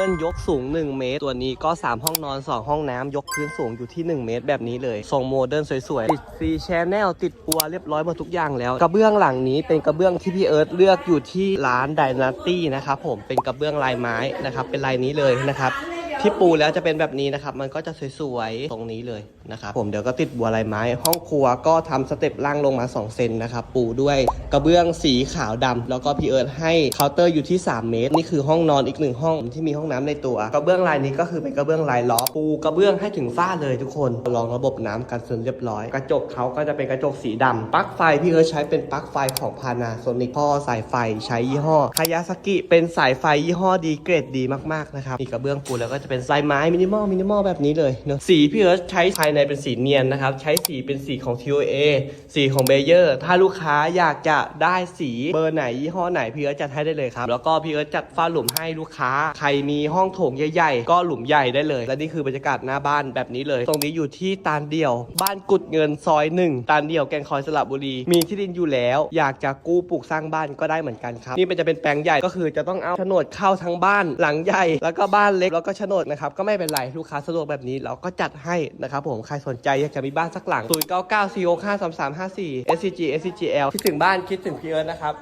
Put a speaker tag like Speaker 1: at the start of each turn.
Speaker 1: ดิลยกสูง 1 เมตร ตัวนี้ก็ 3 ห้องนอน 2 ห้องน้ำยกพื้นสูงอยู่ที่ 1 เมตร แบบนี้เลยทรงโมเดิร์นสวยๆ ติดซีแชนแนลติดปัวเรียบร้อยหมดทุกอย่างแล้ว กระเบื้องหลังนี้เป็นกระเบื้องที่พี่เอิร์ธเลือกอยู่ที่ร้านไดนาตี้นะครับผมเป็นกระเบื้องลายไม้นะครับเป็นลายนี้เลยนะครับ ที่ปูแล้วจะเป็นแบบนี้นะครับ มันก็จะสวยๆ ตรงนี้เลยนะครับผมเดี๋ยวก็ติดบัวลายไม้ ห้องครัวก็ทำสเต็ปล่างลงมา 2 เซนนะครับ ปูด้วยกระเบื้องสีขาวดำแล้วก็พี่เอิร์ธให้เคาน์เตอร์อยู่ที่ 3 เมตร นี่คือห้องนอนอีกหนึ่งห้องที่มีห้องน้ำในตัว กระเบื้องลายนี้ก็คือเป็นกระเบื้องลายล้อปูกระเบื้องให้ถึงฝ้าเลยทุกคนลองระบบน้ำกันซึมเรียบร้อย กระจกเขาก็จะเป็นกระจกสีดำปลั๊กไฟพี่เอิร์ธใช้เป็นปลั๊กไฟของพานาโซนิกพ่อสายไฟใช้ยี่ห้อคายาสกิเป็นสายไฟยี่ห้อดีเกรดดีมากๆนะครับมีกระเบื้องปูแล้วก็จะเป็นลายไม้มินิมอลมินิมอลแบบนี้เลยเนอะสีพี่เอิร์ธใช้ภายในเป็นสีเนียนนะครับ ใช้สีเป็นสีของ TOA สีของเบเยอร์ถ้าลูกค้าอยากจะได้สีเบอร์ไหนยี่ห้อไหนพี่เอิร์ธจัดให้ได้เลยครับ แล้วก็พี่เอิร์ธจัดฝ้าหลุมให้ลูกค้า ใครมีห้องโถงใหญ่ๆ ก็หลุมใหญ่ได้เลย และนี่คือบรรยากาศหน้าบ้านแบบนี้เลย ตรงนี้อยู่ที่ตาลเดี่ยว บ้านกุดเงินซอยหนึ่งตาลเดี่ยวแกงคอยสระบุรี มีที่ดินอยู่แล้ว อยากจะกู้ปลูกสร้างบ้านก็ได้เหมือนกันครับนี่มันจะเป็นแปลงใหญ่ก็คือจะต้องเอาโฉนดเข้าทั้งบ้านหลังใหญ่แล้วก็บ้านเล็กแล้วก็โฉนดนะครับก็ไม่เป็นไรลูกค้าสะดวกแบบนี้เราก็จัดให้นะครับผมใครสนใจอยากจะมีบ้านสักหลัง 0 9 9 4 6 5 3 3 5 4 SCG SCGL คิดถึงบ้านคิดถึงพี่เอิร์ธนะครับ